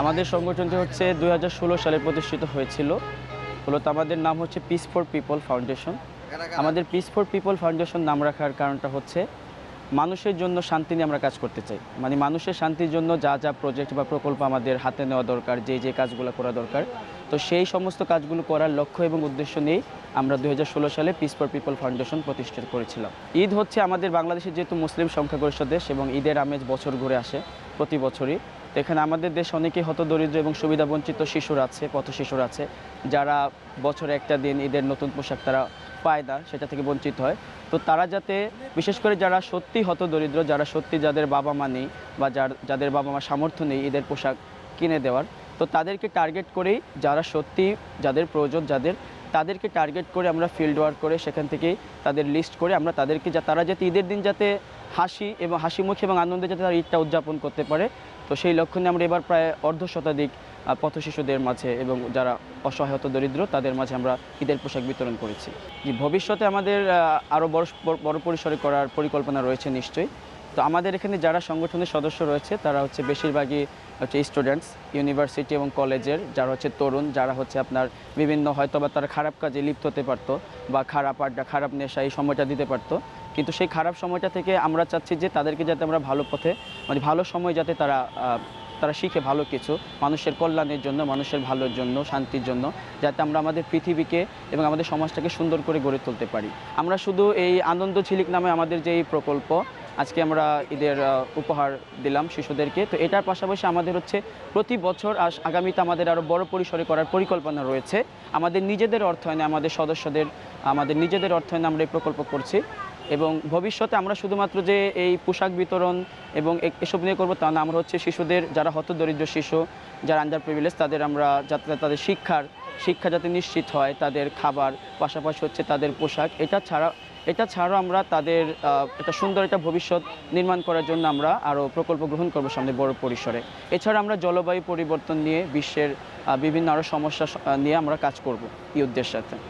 আমাদের সংগঠনটি হচ্ছে দুই হাজার ষোলো সালে প্রতিষ্ঠিত হয়েছিল। মূলত আমাদের নাম হচ্ছে পিস ফর পিপল ফাউন্ডেশন আমাদের পিস ফর পিপল ফাউন্ডেশন নাম রাখার কারণটা হচ্ছে মানুষের জন্য শান্তি নিয়ে আমরা কাজ করতে চাই। মানে মানুষের শান্তির জন্য যা যা প্রজেক্ট বা প্রকল্প আমাদের হাতে নেওয়া দরকার, যে যে কাজগুলো করা দরকার তো সেই সমস্ত কাজগুলো করার লক্ষ্য এবং উদ্দেশ্য নিয়েই আমরা দু হাজার ষোলো সালে পিস ফর পিপল ফাউন্ডেশন প্রতিষ্ঠিত করেছিলাম। ঈদ হচ্ছে আমাদের বাংলাদেশের যেহেতু মুসলিম সংখ্যাগরিষ্ঠ দেশ এবং ঈদের আমেজ বছর ঘুরে আসে প্রতি বছরই, তো এখানে আমাদের দেশ অনেকেই হত দরিদ্র এবং সুবিধাবঞ্চিত শিশুর আছে, পথ শিশুর আছে, যারা বছরে একটা দিন ঈদের নতুন পোশাক তারা পায় না, সেটা থেকে বঞ্চিত হয়। তো তারা যাতে, বিশেষ করে যারা সত্যি হত দরিদ্র যারা সত্যি যাদের বাবা মা নেই বা যার, যাদের বাবা মা সামর্থ্য নেই ঈদের পোশাক কিনে দেওয়ার তো তাদেরকে টার্গেট করেই যারা সত্যি যাদের প্রয়োজন, যাদের, তাদেরকে টার্গেট করে আমরা ফিল্ড ওয়ার্ক করে সেখান থেকেই তাদের লিস্ট করে আমরা তাদেরকে যা, তারা যাতে ঈদের দিন যাতে হাসি এবং হাসিমুখী এবং আনন্দে যাতে তারা ঈদটা উদযাপন করতে পারে। তো সেই লক্ষ্য নিয়ে আমরা এবার প্রায় অর্ধ শতাধিক পথ শিশুদের মাঝে এবং যারা অসহায়ত, দরিদ্র তাদের মাঝে আমরা ঈদের পোশাক বিতরণ করেছি। ভবিষ্যতে আমাদের আরও বড় বড় পরিসরে করার পরিকল্পনা রয়েছে নিশ্চয়ই। তো আমাদের এখানে যারা সংগঠনের সদস্য রয়েছে, তারা হচ্ছে বেশিরভাগই হচ্ছে স্টুডেন্টস ইউনিভার্সিটি এবং কলেজের যারা হচ্ছে তরুণ, যারা হচ্ছে আপনার বিভিন্ন হয়তো বা তারা খারাপ কাজে লিপ্ত হতে পারতো বা খারাপ আড্ডা, খারাপ নেশা এই সময়টা দিতে পারতো। কিন্তু সেই খারাপ সময়টা থেকে আমরা চাচ্ছি যে তাদেরকে যাতে আমরা ভালো পথে মানে ভালো সময় যাতে তারা তারা শিখে ভালো কিছু, মানুষের কল্যাণের জন্য, মানুষের ভালোর জন্য, শান্তির জন্য, যাতে আমরা আমাদের পৃথিবীকে এবং আমাদের সমাজটাকে সুন্দর করে গড়ে তুলতে পারি। আমরা শুধু এই আনন্দ ঝিলিক নামে আমাদের যে এই প্রকল্প আজকে আমরা ঈদের উপহার দিলাম শিশুদেরকে। তো এটার পাশাপাশি আমাদের হচ্ছে প্রতি বছর আগামীতে আমাদের আরও বড় পরিসরে করার পরিকল্পনা রয়েছে। আমাদের নিজেদের অর্থায়নে, আমাদের সদস্যদের, আমাদের নিজেদের অর্থায়নে আমরা এই প্রকল্প করছি। এবং ভবিষ্যতে আমরা শুধুমাত্র যে এই পোশাক বিতরণ এবং এসব নিয়ে করব তা না, আমরা হচ্ছে শিশুদের, যারা হত দরিদ্র শিশু, যারা আন্ডার প্রিভিলেজ তাদের আমরা যাতে তাদের শিক্ষার, শিক্ষা যাতে নিশ্চিত হয়, তাদের খাবার, পাশাপাশি হচ্ছে তাদের পোশাক। এটা ছাড়া এটা ছাড়াও আমরা তাদের একটা সুন্দর একটা ভবিষ্যৎ নির্মাণ করার জন্য আমরা আরও প্রকল্প গ্রহণ করব সামনে বড় পরিসরে। এছাড়া আমরা জলবায়ু পরিবর্তন নিয়ে বিশ্বের বিভিন্ন আরও সমস্যা নিয়ে আমরা কাজ করব এই সাথে